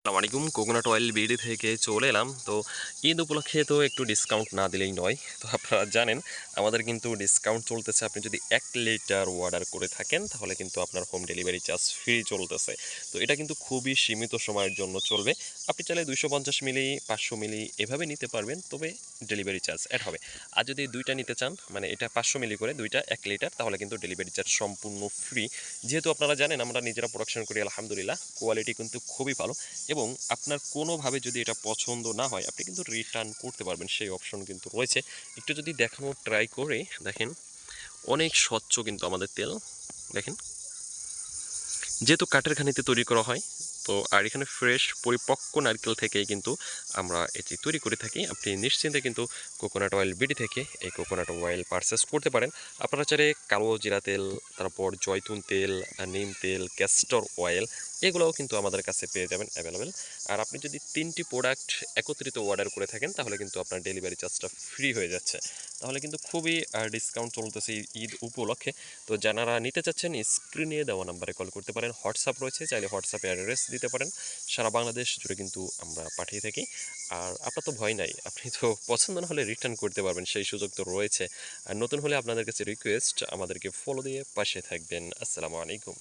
আসসালামু আলাইকুম। Coconut oil BD থেকে চলে এলাম। তো ঈদ উপলক্ষে তো একটু ডিসকাউন্ট না দিলেই নয়। তো আপনারা জানেন, আমাদের কিন্তু ডিসকাউন্ট চলতেছে। আপনি যদি এক লিটার অর্ডার করে থাকেন, তাহলে কিন্তু আপনার হোম ডেলিভারি চার্জ ফ্রি চলতেছে। তো এটা কিন্তু খুবই সীমিত সময়ের জন্য চলবে। আপনি চাইলে দুইশো পঞ্চাশ মিলি, পাঁচশো মিলি এভাবে নিতে পারবেন, তবে ডেলিভারি চার্জ অ্যাড হবে। আর যদি দুইটা নিতে চান মানে এটা পাঁচশো মিলি করে দুইটা এক লিটার, তাহলে কিন্তু ডেলিভারি চার্জ সম্পূর্ণ ফ্রি যেহেতু আপনারা জানেন, আমরা নিজেরা প্রোডাকশন করি, আলহামদুলিল্লাহ। কোয়ালিটি কিন্তু খুবই ভালো। এবং আপনার কোনোভাবে যদি এটা পছন্দ না হয়, আপনি কিন্তু রিটার্ন করতে পারবেন। সেই অপশন কিন্তু রয়েছে। একটু যদি দেখানোর ট্রাই করে, দেখেন, অনেক স্বচ্ছ কিন্তু আমাদের তেল। দেখেন, যেহেতু কাঠের খানিতে তৈরি করা হয় তো আর এখানে ফ্রেশ পরিপক্ক নারকেল থেকেই কিন্তু আমরা এটি তৈরি করে থাকি। আপনি নিশ্চিন্তে কিন্তু কোকোনাট অয়েল বিডি থেকে এই কোকোনাট অয়েল পারচেস করতে পারেন। আপনারা চাইলে কালো জিরা তেল, তারপর জয়তুন তেল, নিম তেল ক্যাস্টর অয়েল এগুলোও কিন্তু আমাদের কাছে পেয়ে যাবেন অ্যাভেলেবেল আর আপনি যদি তিনটি প্রোডাক্ট একত্রিত অর্ডার করে থাকেন, তাহলে কিন্তু আপনার ডেলিভারি চার্জটা ফ্রি হয়ে যাচ্ছে। তাহলে কিন্তু খুবই ডিসকাউন্ট চলতেছে ঈদ উপলক্ষে। তো যারা নিতে চাচ্ছেন স্ক্রিনে দেওয়া নাম্বারে কল করতে পারেন। হোয়াটসঅ্যাপ রয়েছে, চাইলে হোয়াটসঅ্যাপে অ্যাড্রেস দিতে পারেন। সারা বাংলাদেশ জুড়ে কিন্তু আমরা পাঠিয়ে থাকি। আর আপনার তো ভয় নাই, আপনি তো পছন্দ না হলে রিটার্ন করতে পারবেন, সেই সুযোগ তো রয়েছে। আর নতুন হলে আপনাদের কাছে রিকোয়েস্ট আমাদেরকে ফলো দিয়ে পাশে থাকবেন। আসসালামু আলাইকুম।